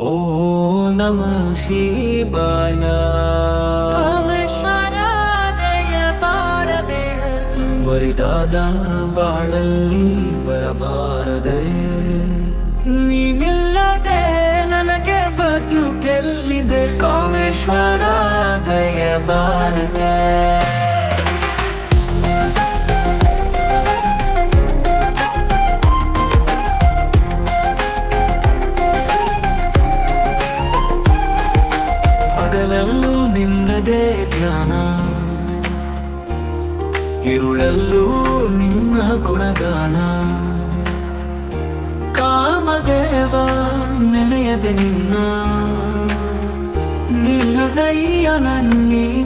ಓ ನಮ ಶಿವಾಯ. ಪರಮೇಶ್ವರದಯ ಬಾರದೆ. ಬರಿದಾದ ಬಾಳಲ್ಲಿ ಬರಬಾರದೆ. ನೀನಿಲ್ಲದೆ ನನಗೆ ಬದುಕೆಲ್ಲಿದೆ? ಕಾಮೇಶ್ವರ ದಯ ಹಗಲಲ್ಲೂ ನಿನ್ನದೇ ಧ್ಯಾನ. ಇರುಳಲ್ಲೂ ನಿನ್ನ ಗುಣಗಾನ. ಕಾಮದೇವ ನೆನೆಯದೆ ನಿನ್ನ. ನಿಲ್ಲದಯ್ಯ ನನ್ನಿ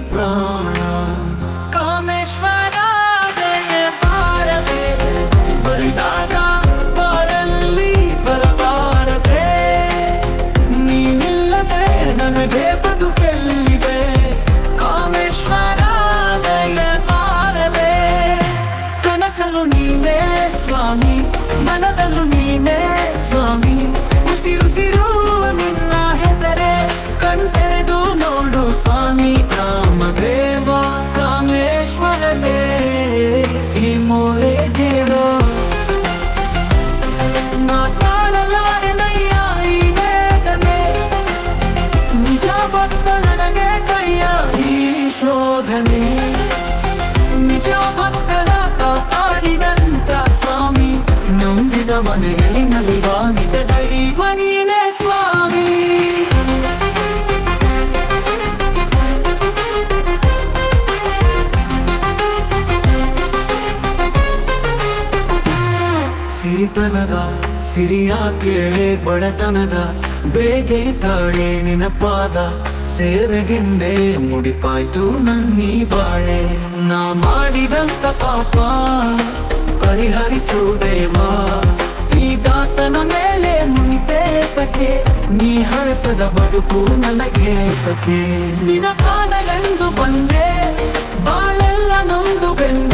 ಕನಸಲು ನೀನೇ ಸ್ವಾಮಿ ಮನದಲ್ಲೂ ನೀನೇ ಸ್ವಾಮಿ ಉಸಿರುಸಿರು ಸಿರಿತನದ ಸಿರಿಯ ಕೇಳೆ ಬಡತನದ, ಬೇಗೆ ತಾಳೆ ನೆನಪಾದ ಸೇವೆಗೆಂದೇ ಮುಡಿಪಾಯ್ತು ನನ್ನೀ ಬಾಳೆ. ನಾ ಮಾಡಿದಂತ ಪಾಪ ಪರಿಹರಿಸು ದೇವಾ ಈ ದಾಸನ ಮೇಲೆ ಮುನಿಸೇತಕ್ಕೆ, ನೀ ಹರಸದ ಬದುಕು ನನಗೆ ತಕ್ಕೆ ನಿನ ಬಂದೆ ಬಾಳೆಲ್ಲ ನಂದು ಬೆಂದೆ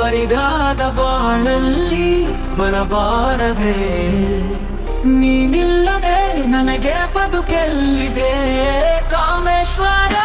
ಬರಿದಾದ ಬಾಳಲ್ಲಿ ಬರಬಾರದೆ ನೀನಿಲ್ಲದೆ ನನಗೆ ಬದುಕೆಲ್ಲಿದೆ? ಕಾಮೇಶ್ವರ!